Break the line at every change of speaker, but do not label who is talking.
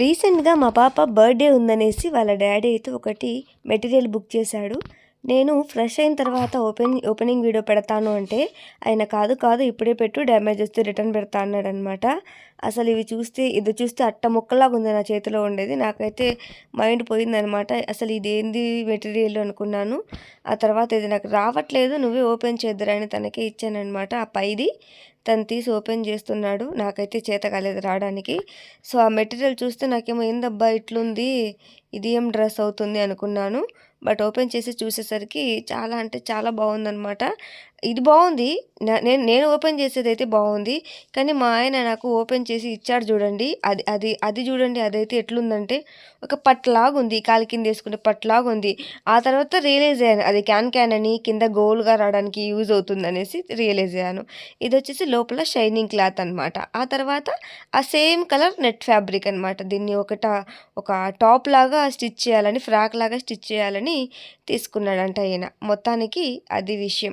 రీసెంట్గా మా పాప బర్త్డే ఉందనేసి వాళ్ళ డాడీ అయితే ఒకటి మెటీరియల్ బుక్ చేశాడు. నేను ఫ్రెష్ అయిన తర్వాత ఓపెన్ ఓపెనింగ్ వీడియో పెడతాను అంటే ఆయన కాదు కాదు ఇప్పుడే పెట్టు డ్యామేజ్ వస్తే రిటర్న్ పెడతా అన్నాడు అనమాట అసలు ఇవి చూస్తే ఇది చూస్తే అట్ట ముక్కలాగా ఉంది నా చేతిలో ఉండేది. నాకైతే మైండ్ పోయిందనమాట అసలు ఇది ఏంది మెటీరియల్ అనుకున్నాను. ఆ తర్వాత ఇది నాకు రావట్లేదు నువ్వే ఓపెన్ చేద్దరని అని తనకే ఇచ్చానమాట ఆ పైది. తను తీసి ఓపెన్ చేస్తున్నాడు. నాకైతే చేత కాలేదు రావడానికి. సో ఆ మెటీరియల్ చూస్తే నాకేమో ఏందబ్బా ఇట్లుంది? ఇది ఏం డ్రెస్ అవుతుంది? అనుకున్నాను. బట్ ఓపెన్ చేసి చూసేసరికి చాలా అంటే చాలా బాగుందనమాట ఇది బాగుంది. నేను నేను ఓపెన్ చేసేది అయితే బాగుంది. కానీ మా ఆయన నాకు ఓపెన్ చేసి ఇచ్చాడు చూడండి. అది అది అది చూడండి అదైతే ఎట్లుందంటే ఒక పట్లాగా ఉంది కాలి కింద వేసుకుంటే పట్లాగా ఉంది ఆ తర్వాత రియలైజ్ అయ్యాను. అది క్యాన్ క్యాన్ అని కింద గోల్గా రావడానికి యూజ్ అవుతుంది అనేసి రియలైజ్ అయ్యాను. ఇది వచ్చేసి లోపల షైనింగ్ క్లాత్ అనమాట ఆ తర్వాత ఆ సేమ్ కలర్ నెట్ ఫ్యాబ్రిక్ అనమాట దీన్ని ఒకట ఒక టాప్ లాగా స్టిచ్ చేయాలని ఫ్రాక్ లాగా స్టిచ్ చేయాలని తీసుకున్నాడంట ఈయన. మొత్తానికి అది విషయం.